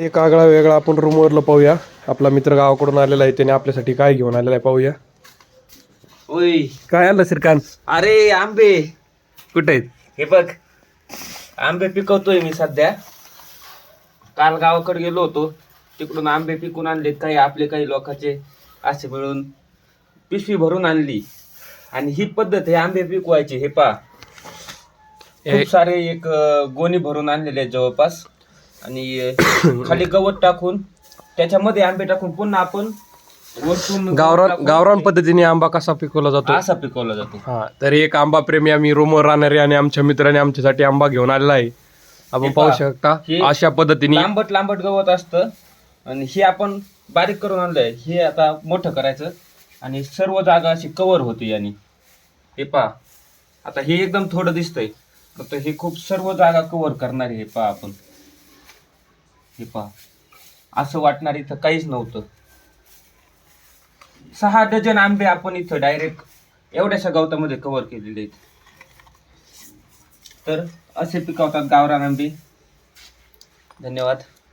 एक आगळा वेगळा आपण रूमवरला पाहूया. आपला मित्र गावाकडून आलेला आहे त्याने आपल्यासाठी काय घेऊन आलेला आहे पाहूया. ओय. काय आलं श्रीकांत? अरे आंबे. कुठे आहेत? हे बघ. आंबे पिकवतोय मी सध्या. काल गावाकडे गेलो होतो. तिकडून आंबे पिकून आणलेत काही आपले काही लोकांचे. असे मिळून पिशवी भरून आणली. आणि ही पद्धत आहे आंबे पिकवायची. हे पा हे- खूप सारे एक अं, गोणी भरून आणलेले आहेत जवळपास. आणि खाली गवत टाकून त्याच्यामध्ये आंबे टाकून पुन्हा आपण वरतून गावरान गावरान पद्धतीने आंबा कसा पिकवला जातो? असा पिकवला जातो. हा तर एक आंबा प्रेमी आम्ही रूमवर राहणारे आणि आमच्या मित्राने आमच्यासाठी आंबा घेऊन आलेला आहे. आपण पाहू. शकता हे अशा पद्धतीने लांबट लांबट गवत असतं आणि हे आपण बारीक करून आणलंय. हे आता मोठं करायचं आणि सर्व जागा अशी कव्हर होते याने. हे पहा आता हे एकदम थोडं दिसतंय. फक्त हे खूप सर्व जागा कव्हर करणार आहे हे पहा आपण. हे पहा. असं वाटणार इथं काहीच नव्हतं. सहा डझन आंबे आपण इथं डायरेक्ट एवढ्याशा गवतामध्ये कव्हर केलेले आहेत. तर असे पिकवतात गावरान आंबे. धन्यवाद.